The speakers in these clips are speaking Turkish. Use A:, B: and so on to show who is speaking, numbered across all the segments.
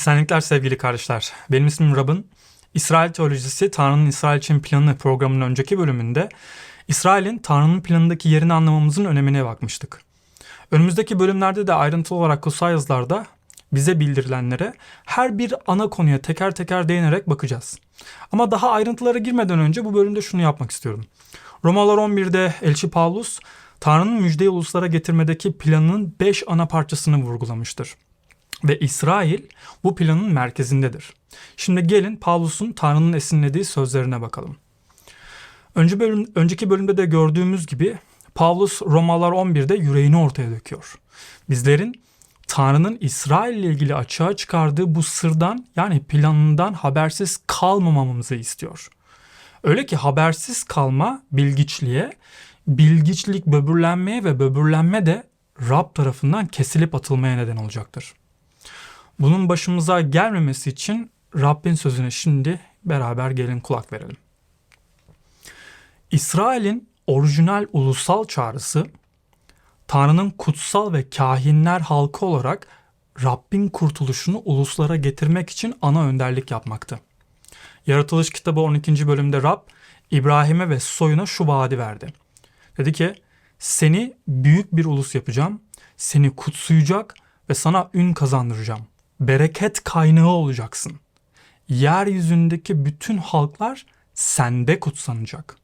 A: Esenlikler sevgili kardeşler. Benim ismim Rabın. İsrail Teolojisi Tanrı'nın İsrail için planı programının önceki bölümünde İsrail'in Tanrı'nın planındaki yerini anlamamızın önemine bakmıştık. Önümüzdeki bölümlerde de ayrıntılı olarak kutsal yazılarda bize bildirilenlere her bir ana konuya teker teker değinerek bakacağız. Ama daha ayrıntılara girmeden önce bu bölümde şunu yapmak istiyorum. Romalar 11'de Elçi Pavlus Tanrı'nın müjdeyi uluslara getirmedeki planının 5 ana parçasını vurgulamıştır. Ve İsrail bu planın merkezindedir. Şimdi gelin Pavlus'un Tanrı'nın esinlediği sözlerine bakalım. Önce bölüm, önceki bölümde de gördüğümüz gibi Pavlus Romalar 11'de yüreğini ortaya döküyor. Bizlerin Tanrı'nın İsrail ile ilgili açığa çıkardığı bu sırdan yani planından habersiz kalmamamızı istiyor. Öyle ki habersiz kalma bilgiçliğe, bilgiçlik böbürlenmeye ve böbürlenme de Rab tarafından kesilip atılmaya neden olacaktır. Bunun başımıza gelmemesi için Rabbin sözüne şimdi beraber gelin kulak verelim. İsrail'in orijinal ulusal çağrısı Tanrı'nın kutsal ve kahinler halkı olarak Rabbin kurtuluşunu uluslara getirmek için ana önderlik yapmaktı. Yaratılış kitabı 12. bölümde Rab İbrahim'e ve soyuna şu vaadi verdi. Dedi ki seni büyük bir ulus yapacağım, seni kutsayacak ve sana ün kazandıracağım. Bereket kaynağı olacaksın. Yeryüzündeki bütün halklar sende kutsanacak.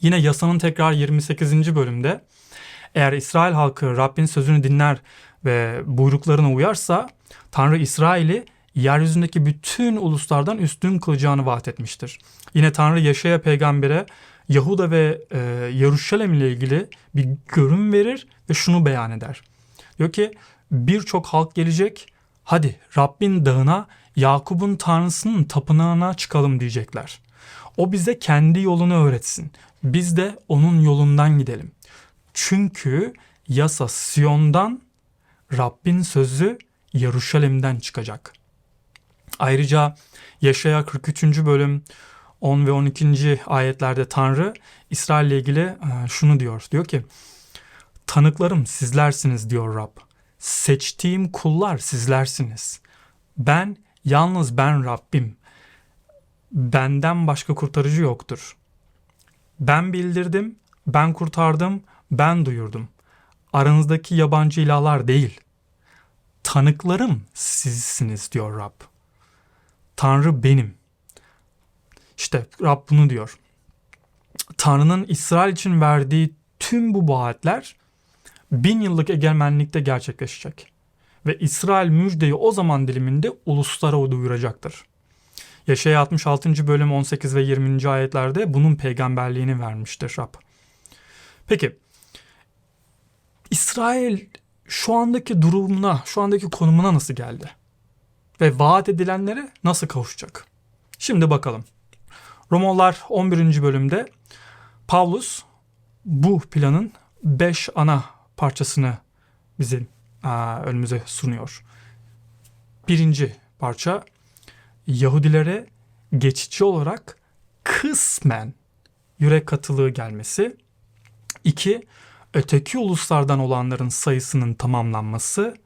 A: Yine yasanın tekrar 28. bölümde eğer İsrail halkı Rabbin sözünü dinler ve buyruklarına uyarsa Tanrı İsrail'i yeryüzündeki bütün uluslardan üstün kılacağını vaat etmiştir. Yine Tanrı Yaşaya peygambere Yahuda ve e, Yeruşalem ile ilgili bir görün verir ve şunu beyan eder. Diyor ki birçok halk gelecek hadi Rabbin dağına Yakup'un tanrısının tapınağına çıkalım diyecekler. O bize kendi yolunu öğretsin. Biz de onun yolundan gidelim. Çünkü yasa Siyon'dan Rabbin sözü Yeruşalim'den çıkacak. Ayrıca Yaşaya 43. bölüm 10 ve 12. ayetlerde Tanrı İsrail ile ilgili e, şunu diyor. Diyor ki tanıklarım sizlersiniz diyor Rab. Seçtiğim kullar sizlersiniz. Ben yalnız ben Rabbim. Benden başka kurtarıcı yoktur. Ben bildirdim, ben kurtardım, ben duyurdum. Aranızdaki yabancı ilahlar değil. Tanıklarım sizsiniz diyor Rab. Tanrı benim. İşte Rab bunu diyor. Tanrı'nın İsrail için verdiği tüm bu vaatler bin yıllık egemenlikte gerçekleşecek. Ve İsrail müjdeyi o zaman diliminde uluslara duyuracaktır. Yaşaya 66. bölüm 18 ve 20. ayetlerde bunun peygamberliğini vermiştir Rab. Peki İsrail şu andaki durumuna, şu andaki konumuna nasıl geldi? Ve vaat edilenlere nasıl kavuşacak? Şimdi bakalım. Romalılar 11. bölümde Pavlus bu planın 5 ana parçasını bizim önümüze sunuyor. Birinci parça Yahudilere geçici olarak kısmen yürek katılığı gelmesi. İki, öteki uluslardan olanların sayısının tamamlanması.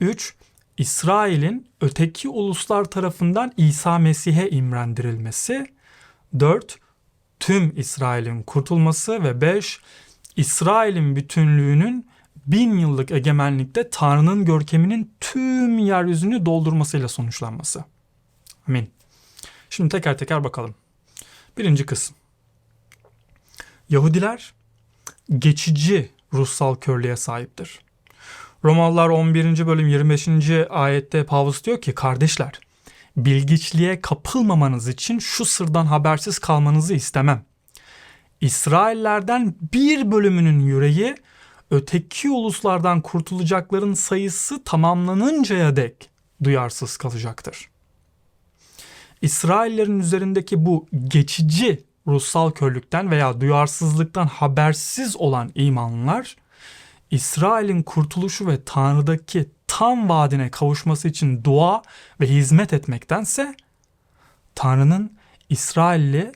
A: Üç, İsrail'in öteki uluslar tarafından İsa Mesih'e imrendirilmesi. 4. Tüm İsrail'in kurtulması ve 5. İsrail'in bütünlüğünün bin yıllık egemenlikte Tanrı'nın görkeminin tüm yeryüzünü doldurmasıyla sonuçlanması. Amin. Şimdi teker teker bakalım. Birinci kısım. Yahudiler geçici ruhsal körlüğe sahiptir. Romalılar 11. bölüm 25. ayette Pavlus diyor ki kardeşler bilgiçliğe kapılmamanız için şu sırdan habersiz kalmanızı istemem. İsraillerden bir bölümünün yüreği öteki uluslardan kurtulacakların sayısı tamamlanıncaya dek duyarsız kalacaktır. İsraillerin üzerindeki bu geçici ruhsal körlükten veya duyarsızlıktan habersiz olan imanlılar İsrail'in kurtuluşu ve Tanrı'daki tam vaadine kavuşması için dua ve hizmet etmektense Tanrı'nın İsrail'le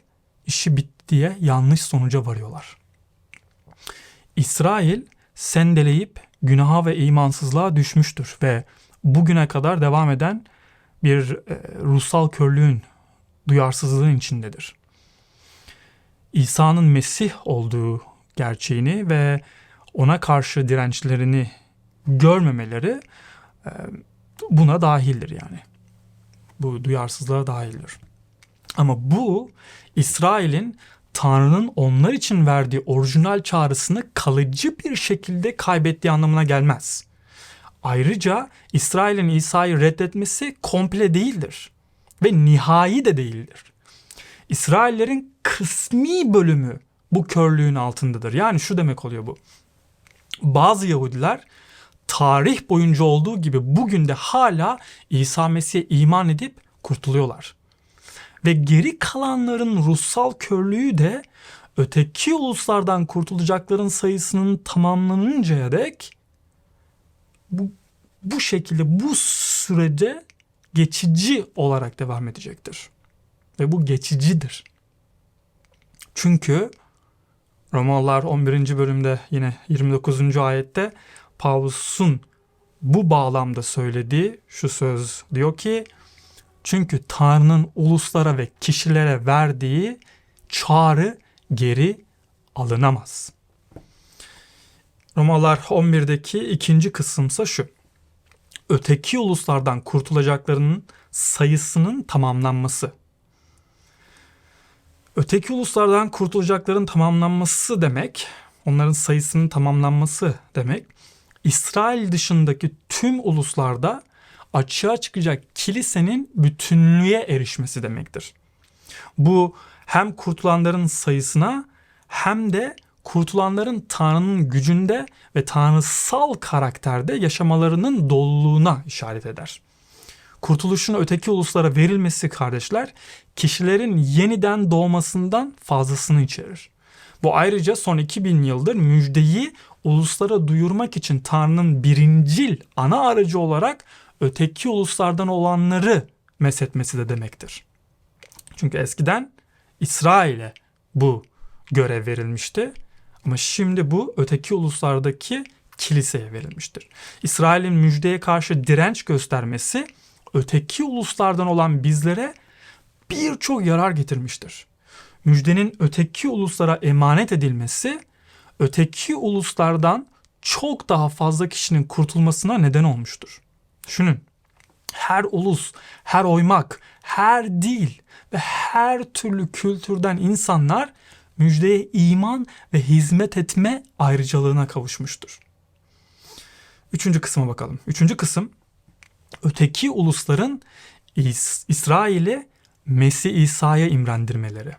A: işi bitti diye yanlış sonuca varıyorlar. İsrail sendeleyip günaha ve imansızlığa düşmüştür ve bugüne kadar devam eden bir e, ruhsal körlüğün, duyarsızlığın içindedir. İsa'nın Mesih olduğu gerçeğini ve ona karşı dirençlerini görmemeleri e, buna dahildir yani. Bu duyarsızlığa dahildir. Ama bu İsrail'in Tanrı'nın onlar için verdiği orijinal çağrısını kalıcı bir şekilde kaybettiği anlamına gelmez. Ayrıca İsrail'in İsa'yı reddetmesi komple değildir ve nihai de değildir. İsraillerin kısmi bölümü bu körlüğün altındadır. Yani şu demek oluyor bu. Bazı Yahudiler tarih boyunca olduğu gibi bugün de hala İsa Mesih'e iman edip kurtuluyorlar. Ve geri kalanların ruhsal körlüğü de öteki uluslardan kurtulacakların sayısının tamamlanıncaya dek bu, bu şekilde bu sürece geçici olarak devam edecektir. Ve bu geçicidir. Çünkü Romalılar 11. bölümde yine 29. ayette Pavlus'un bu bağlamda söylediği şu söz diyor ki çünkü Tanrı'nın uluslara ve kişilere verdiği çağrı geri alınamaz. Romalar 11'deki ikinci kısımsa şu. Öteki uluslardan kurtulacaklarının sayısının tamamlanması. Öteki uluslardan kurtulacakların tamamlanması demek, onların sayısının tamamlanması demek, İsrail dışındaki tüm uluslarda açığa çıkacak kilisenin bütünlüğe erişmesi demektir. Bu hem kurtulanların sayısına hem de kurtulanların Tanrı'nın gücünde ve tanrısal karakterde yaşamalarının doluluğuna işaret eder. Kurtuluşun öteki uluslara verilmesi kardeşler kişilerin yeniden doğmasından fazlasını içerir. Bu ayrıca son 2000 yıldır müjdeyi uluslara duyurmak için Tanrı'nın birincil ana aracı olarak öteki uluslardan olanları meshetmesi de demektir. Çünkü eskiden İsrail'e bu görev verilmişti. Ama şimdi bu öteki uluslardaki kiliseye verilmiştir. İsrail'in müjdeye karşı direnç göstermesi öteki uluslardan olan bizlere birçok yarar getirmiştir. Müjdenin öteki uluslara emanet edilmesi öteki uluslardan çok daha fazla kişinin kurtulmasına neden olmuştur. Düşünün. Her ulus, her oymak, her dil ve her türlü kültürden insanlar müjdeye iman ve hizmet etme ayrıcalığına kavuşmuştur. Üçüncü kısma bakalım. Üçüncü kısım öteki ulusların İs- İsrail'i Mesih İsa'ya imrendirmeleri.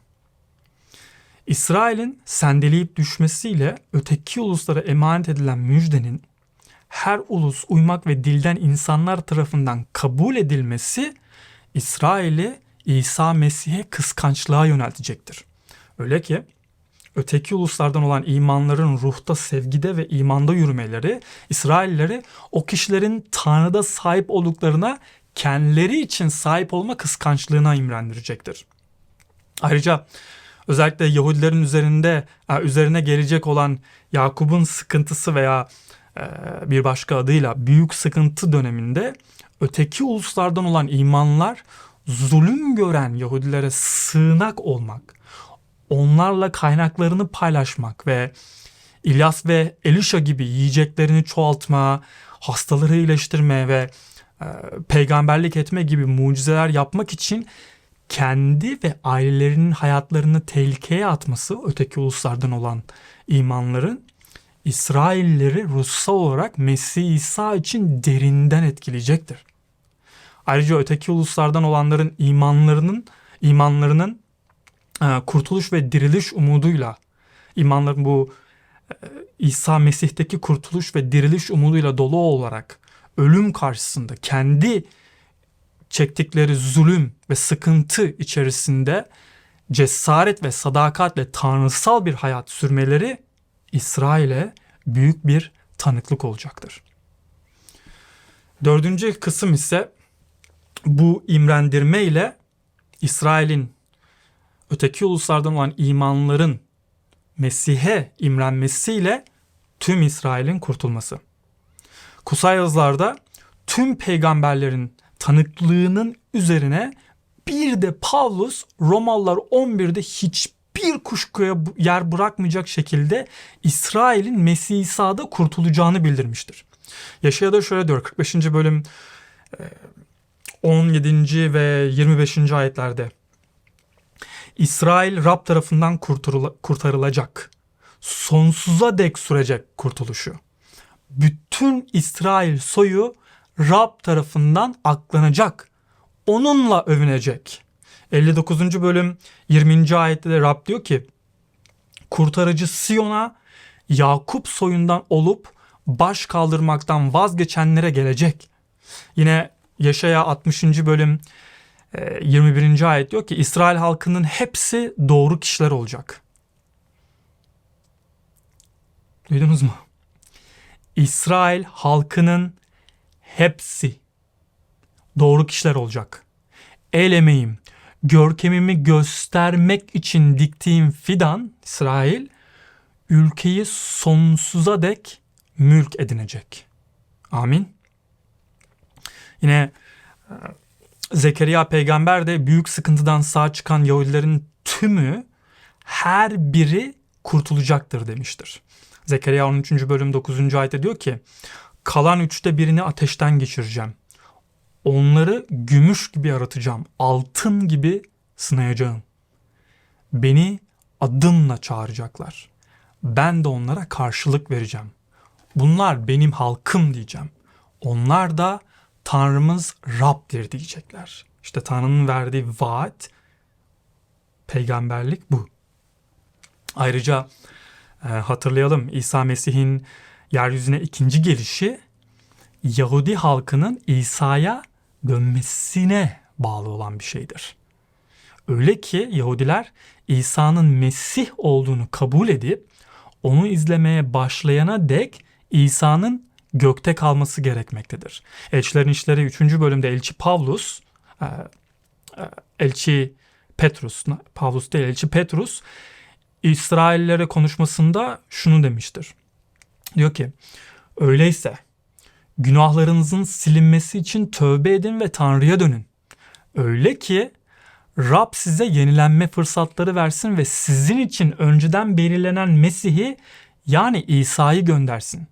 A: İsrail'in sendeleyip düşmesiyle öteki uluslara emanet edilen müjdenin her ulus uymak ve dilden insanlar tarafından kabul edilmesi İsrail'i İsa Mesih'e kıskançlığa yöneltecektir. Öyle ki öteki uluslardan olan imanların ruhta, sevgide ve imanda yürümeleri İsrailleri o kişilerin Tanrı'da sahip olduklarına kendileri için sahip olma kıskançlığına imrendirecektir. Ayrıca özellikle Yahudilerin üzerinde e, üzerine gelecek olan Yakup'un sıkıntısı veya bir başka adıyla büyük sıkıntı döneminde öteki uluslardan olan imanlar zulüm gören Yahudilere sığınak olmak, onlarla kaynaklarını paylaşmak ve İlyas ve Elisha gibi yiyeceklerini çoğaltma, hastaları iyileştirme ve e, peygamberlik etme gibi mucizeler yapmak için kendi ve ailelerinin hayatlarını tehlikeye atması öteki uluslardan olan imanların İsrailleri ruhsal olarak Mesih İsa için derinden etkileyecektir. Ayrıca öteki uluslardan olanların imanlarının imanlarının e, kurtuluş ve diriliş umuduyla imanların bu e, İsa Mesih'teki kurtuluş ve diriliş umuduyla dolu olarak ölüm karşısında kendi çektikleri zulüm ve sıkıntı içerisinde cesaret ve sadakatle tanrısal bir hayat sürmeleri İsrail'e büyük bir tanıklık olacaktır. Dördüncü kısım ise bu imrendirme ile İsrail'in öteki uluslardan olan imanların Mesih'e imrenmesiyle tüm İsrail'in kurtulması. Kutsal yazılarda tüm peygamberlerin tanıklığının üzerine bir de Pavlus Romalılar 11'de hiçbir kuşkuya yer bırakmayacak şekilde İsrail'in Mesih İsa'da kurtulacağını bildirmiştir. Yaşaya da şöyle diyor 45. bölüm e, 17. ve 25. ayetlerde. İsrail Rab tarafından kurtarıla- kurtarılacak. Sonsuza dek sürecek kurtuluşu. Bütün İsrail soyu Rab tarafından aklanacak. Onunla övünecek. 59. bölüm 20. ayette de Rab diyor ki kurtarıcı Siyon'a Yakup soyundan olup baş kaldırmaktan vazgeçenlere gelecek. Yine Yaşaya 60. bölüm e, 21. ayet diyor ki İsrail halkının hepsi doğru kişiler olacak. Duydunuz mu? İsrail halkının hepsi doğru kişiler olacak. El emeğim, görkemimi göstermek için diktiğim fidan İsrail ülkeyi sonsuza dek mülk edinecek. Amin. Yine e, Zekeriya peygamber de büyük sıkıntıdan sağ çıkan Yahudilerin tümü her biri kurtulacaktır demiştir. Zekeriya 13. bölüm 9. ayette diyor ki kalan üçte birini ateşten geçireceğim. Onları gümüş gibi yaratacağım. Altın gibi sınayacağım. Beni adımla çağıracaklar. Ben de onlara karşılık vereceğim. Bunlar benim halkım diyeceğim. Onlar da Tanrımız Rab'dir diyecekler. İşte Tanrı'nın verdiği vaat, peygamberlik bu. Ayrıca e, hatırlayalım İsa Mesih'in yeryüzüne ikinci gelişi Yahudi halkının İsa'ya dönmesine bağlı olan bir şeydir. Öyle ki Yahudiler İsa'nın Mesih olduğunu kabul edip onu izlemeye başlayana dek İsa'nın gökte kalması gerekmektedir. Elçilerin İşleri 3. bölümde Elçi Pavlus, e, e, Elçi Petrus, Pavlus değil Elçi Petrus İsraillere konuşmasında şunu demiştir. Diyor ki öyleyse günahlarınızın silinmesi için tövbe edin ve Tanrı'ya dönün. Öyle ki Rab size yenilenme fırsatları versin ve sizin için önceden belirlenen Mesih'i yani İsa'yı göndersin.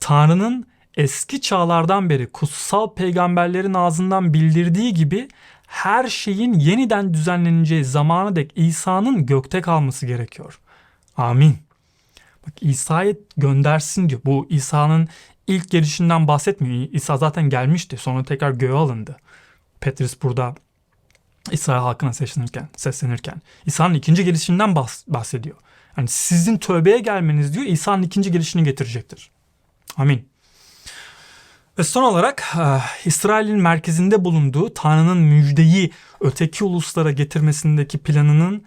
A: Tanrı'nın eski çağlardan beri kutsal peygamberlerin ağzından bildirdiği gibi her şeyin yeniden düzenleneceği zamana dek İsa'nın gökte kalması gerekiyor. Amin. Bak İsa'yı göndersin diyor. Bu İsa'nın ilk gelişinden bahsetmiyor. İsa zaten gelmişti. Sonra tekrar göğe alındı. Petrus burada İsrail halkına seslenirken, seslenirken İsa'nın ikinci gelişinden bahs- bahsediyor. Yani sizin tövbeye gelmeniz diyor İsa'nın ikinci gelişini getirecektir. Amin. Ve son olarak e, İsrail'in merkezinde bulunduğu Tanrı'nın müjdeyi öteki uluslara getirmesindeki planının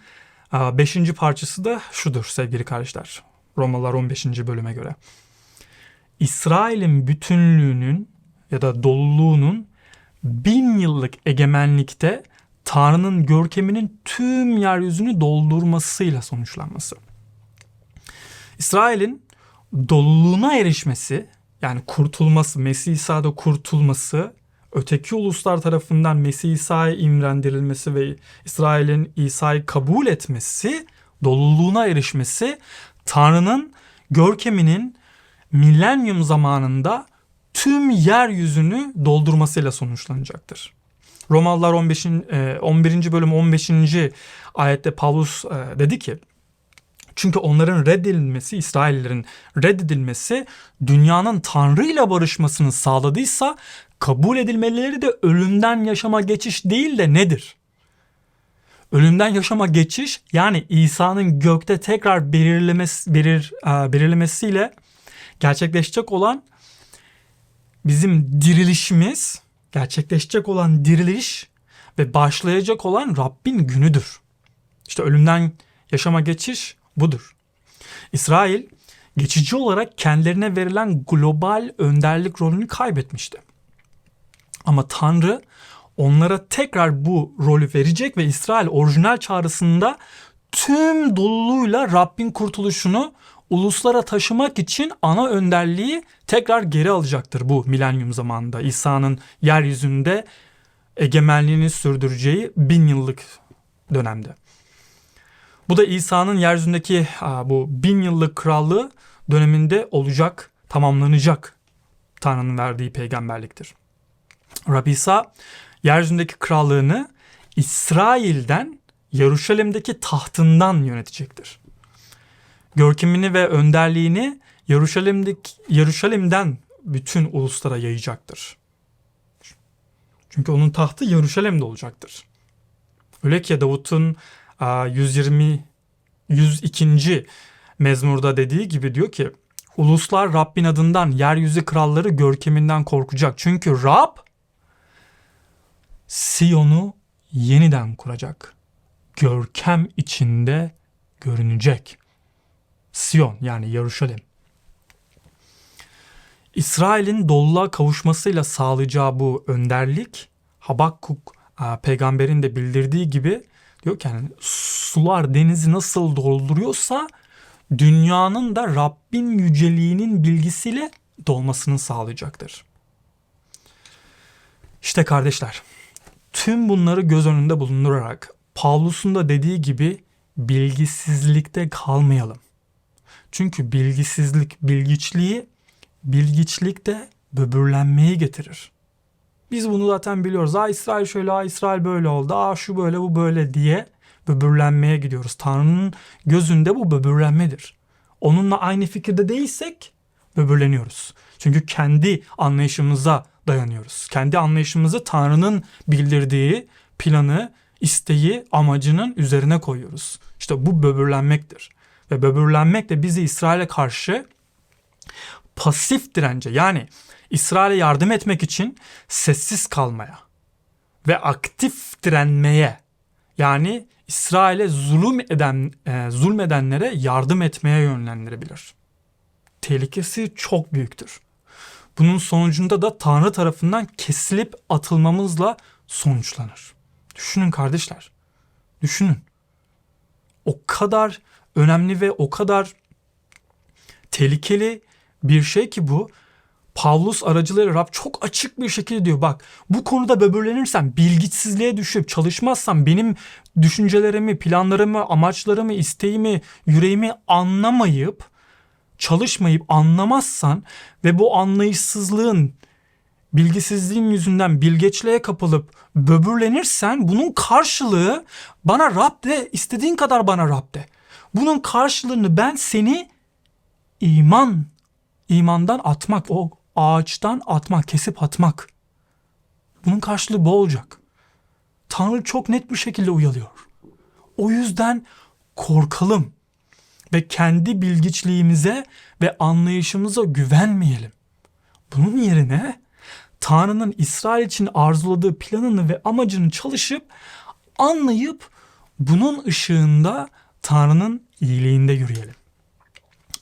A: 5. parçası da şudur sevgili kardeşler. Romalılar 15. bölüme göre. İsrail'in bütünlüğünün ya da doluluğunun bin yıllık egemenlikte Tanrı'nın görkeminin tüm yeryüzünü doldurmasıyla sonuçlanması. İsrail'in doluluğuna erişmesi yani kurtulması, Mesih İsa'da kurtulması, öteki uluslar tarafından Mesih İsa'ya imrendirilmesi ve İsrail'in İsa'yı kabul etmesi, doluluğuna erişmesi Tanrı'nın görkeminin milenyum zamanında tüm yeryüzünü doldurmasıyla sonuçlanacaktır. Romalılar 15. 11. bölüm 15. ayette Pavlus e, dedi ki çünkü onların reddedilmesi, İsraillerin reddedilmesi dünyanın Tanrı ile barışmasını sağladıysa kabul edilmeleri de ölümden yaşama geçiş değil de nedir? Ölümden yaşama geçiş yani İsa'nın gökte tekrar belirlemesi, belir, belirlemesiyle gerçekleşecek olan bizim dirilişimiz, gerçekleşecek olan diriliş ve başlayacak olan Rabbin günüdür. İşte ölümden yaşama geçiş budur. İsrail geçici olarak kendilerine verilen global önderlik rolünü kaybetmişti. Ama Tanrı onlara tekrar bu rolü verecek ve İsrail orijinal çağrısında tüm doluluğuyla Rabbin kurtuluşunu uluslara taşımak için ana önderliği tekrar geri alacaktır bu milenyum zamanında. İsa'nın yeryüzünde egemenliğini sürdüreceği bin yıllık dönemde. Bu da İsa'nın yeryüzündeki bu bin yıllık krallığı döneminde olacak, tamamlanacak Tanrı'nın verdiği peygamberliktir. Rabbi İsa yeryüzündeki krallığını İsrail'den Yeruşalim'deki tahtından yönetecektir. Görkemini ve önderliğini Yeruşalim'deki Yeruşalim'den bütün uluslara yayacaktır. Çünkü onun tahtı Yeruşalim'de olacaktır. Öyle ki Davut'un 120 102. mezmurda dediği gibi diyor ki uluslar Rabbin adından yeryüzü kralları görkeminden korkacak. Çünkü Rab Siyon'u yeniden kuracak. Görkem içinde görünecek. Siyon yani Yeruşalim. İsrail'in doluluğa kavuşmasıyla sağlayacağı bu önderlik Habakkuk peygamberin de bildirdiği gibi diyor ki yani sular denizi nasıl dolduruyorsa dünyanın da Rabbin yüceliğinin bilgisiyle dolmasını sağlayacaktır. İşte kardeşler tüm bunları göz önünde bulundurarak Pavlus'un da dediği gibi bilgisizlikte kalmayalım. Çünkü bilgisizlik bilgiçliği, bilgiçlik de böbürlenmeyi getirir. Biz bunu zaten biliyoruz. Aa İsrail şöyle, aa İsrail böyle oldu, aa şu böyle, bu böyle diye böbürlenmeye gidiyoruz. Tanrı'nın gözünde bu böbürlenmedir. Onunla aynı fikirde değilsek böbürleniyoruz. Çünkü kendi anlayışımıza dayanıyoruz. Kendi anlayışımızı Tanrı'nın bildirdiği planı, isteği, amacının üzerine koyuyoruz. İşte bu böbürlenmektir. Ve böbürlenmek de bizi İsrail'e karşı pasif dirence yani İsrail'e yardım etmek için sessiz kalmaya ve aktif direnmeye yani İsrail'e zulüm eden e, zulmedenlere yardım etmeye yönlendirebilir. Tehlikesi çok büyüktür. Bunun sonucunda da Tanrı tarafından kesilip atılmamızla sonuçlanır. Düşünün kardeşler. Düşünün. O kadar önemli ve o kadar tehlikeli bir şey ki bu. Pavlus aracılığıyla Rab çok açık bir şekilde diyor bak bu konuda böbürlenirsen bilgisizliğe düşüp çalışmazsan benim düşüncelerimi, planlarımı, amaçlarımı, isteğimi, yüreğimi anlamayıp çalışmayıp anlamazsan ve bu anlayışsızlığın bilgisizliğin yüzünden bilgeçliğe kapılıp böbürlenirsen bunun karşılığı bana Rab de istediğin kadar bana Rab de. Bunun karşılığını ben seni iman imandan atmak, o ağaçtan atmak, kesip atmak. Bunun karşılığı bu olacak. Tanrı çok net bir şekilde uyalıyor. O yüzden korkalım ve kendi bilgiçliğimize ve anlayışımıza güvenmeyelim. Bunun yerine Tanrı'nın İsrail için arzuladığı planını ve amacını çalışıp anlayıp bunun ışığında Tanrı'nın iyiliğinde yürüyelim.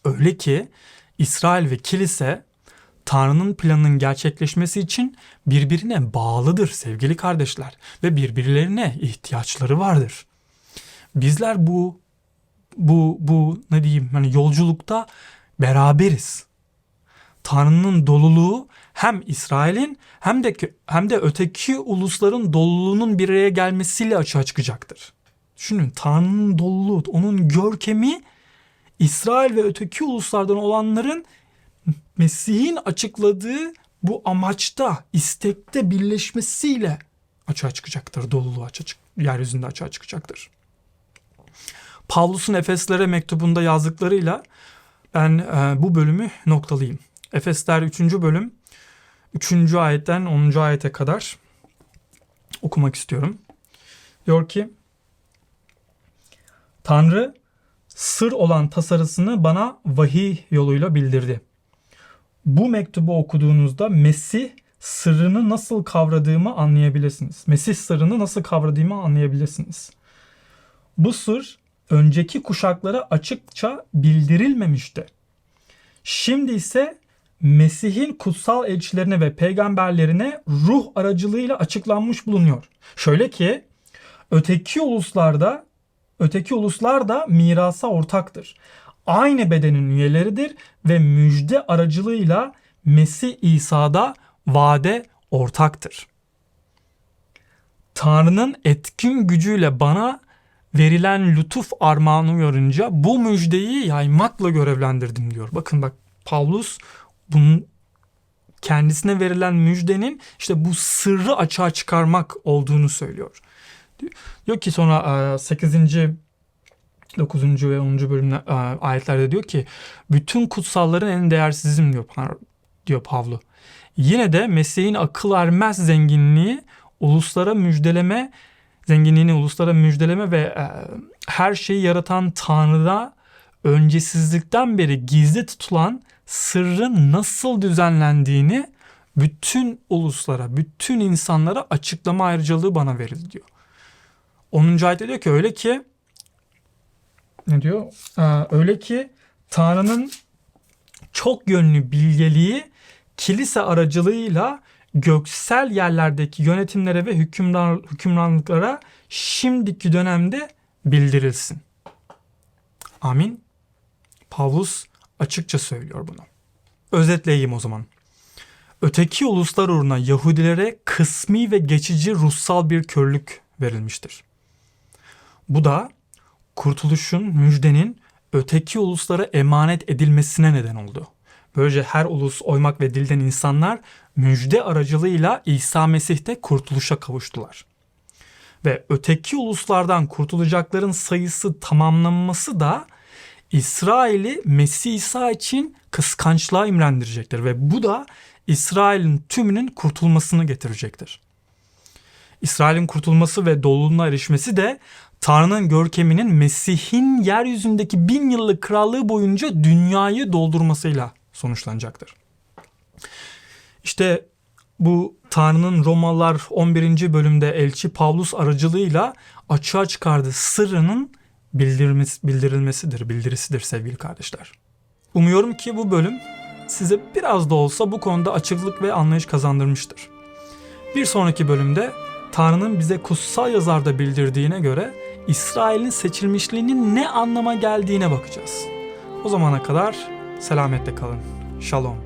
A: Öyle ki İsrail ve kilise Tanrı'nın planının gerçekleşmesi için birbirine bağlıdır sevgili kardeşler ve birbirlerine ihtiyaçları vardır. Bizler bu bu bu ne diyeyim hani yolculukta beraberiz. Tanrı'nın doluluğu hem İsrail'in hem de hem de öteki ulusların doluluğunun bir araya gelmesiyle açığa çıkacaktır. Düşünün Tanrı'nın doluluğu, onun görkemi İsrail ve öteki uluslardan olanların Mesih'in açıkladığı bu amaçta, istekte birleşmesiyle açığa çıkacaktır. Doluluğu açığa çık yeryüzünde açığa çıkacaktır. Pavlus'un Efeslere mektubunda yazdıklarıyla ben e, bu bölümü noktalayayım. Efesler 3. bölüm 3. ayetten 10. ayete kadar okumak istiyorum. Diyor ki Tanrı sır olan tasarısını bana vahiy yoluyla bildirdi. Bu mektubu okuduğunuzda Mesih sırrını nasıl kavradığımı anlayabilirsiniz. Mesih sırrını nasıl kavradığımı anlayabilirsiniz. Bu sır önceki kuşaklara açıkça bildirilmemişti. Şimdi ise Mesih'in kutsal elçilerine ve peygamberlerine ruh aracılığıyla açıklanmış bulunuyor. Şöyle ki öteki uluslarda öteki uluslar da mirasa ortaktır. aynı bedenin üyeleridir ve müjde aracılığıyla Mesih İsa'da vade ortaktır. Tanrı'nın etkin gücüyle bana verilen lütuf armağanı görünce bu müjdeyi yaymakla görevlendirdim diyor. Bakın bak Pavlus bunun kendisine verilen müjdenin işte bu sırrı açığa çıkarmak olduğunu söylüyor. Diyor ki sonra 8. 9. ve 10. bölümde e, ayetlerde diyor ki bütün kutsalların en değersizim diyor diyor Pavlu. Yine de Mesih'in akıl ermez zenginliği uluslara müjdeleme zenginliğini uluslara müjdeleme ve e, her şeyi yaratan Tanrı'da öncesizlikten beri gizli tutulan sırrın nasıl düzenlendiğini bütün uluslara, bütün insanlara açıklama ayrıcalığı bana verildi diyor. 10. ayette diyor ki öyle ki ne diyor? Ee, öyle ki Tanrı'nın çok yönlü bilgeliği kilise aracılığıyla göksel yerlerdeki yönetimlere ve hükümran, hükümranlıklara şimdiki dönemde bildirilsin. Amin. Pavlus açıkça söylüyor bunu. Özetleyeyim o zaman. Öteki uluslar uğruna Yahudilere kısmi ve geçici ruhsal bir körlük verilmiştir. Bu da kurtuluşun, müjdenin öteki uluslara emanet edilmesine neden oldu. Böylece her ulus oymak ve dilden insanlar müjde aracılığıyla İsa Mesih'te kurtuluşa kavuştular. Ve öteki uluslardan kurtulacakların sayısı tamamlanması da İsrail'i Mesih İsa için kıskançlığa imrendirecektir ve bu da İsrail'in tümünün kurtulmasını getirecektir. İsrail'in kurtulması ve doluluğuna erişmesi de Tanrı'nın görkeminin Mesih'in yeryüzündeki bin yıllık krallığı boyunca dünyayı doldurmasıyla sonuçlanacaktır. İşte bu Tanrı'nın Romalılar 11. bölümde elçi Pavlus aracılığıyla açığa çıkardığı sırrının bildirilmesi, bildirilmesidir, bildirisidir sevgili kardeşler. Umuyorum ki bu bölüm size biraz da olsa bu konuda açıklık ve anlayış kazandırmıştır. Bir sonraki bölümde Tanrı'nın bize kutsal yazarda bildirdiğine göre İsrail'in seçilmişliğinin ne anlama geldiğine bakacağız. O zamana kadar selametle kalın. Shalom.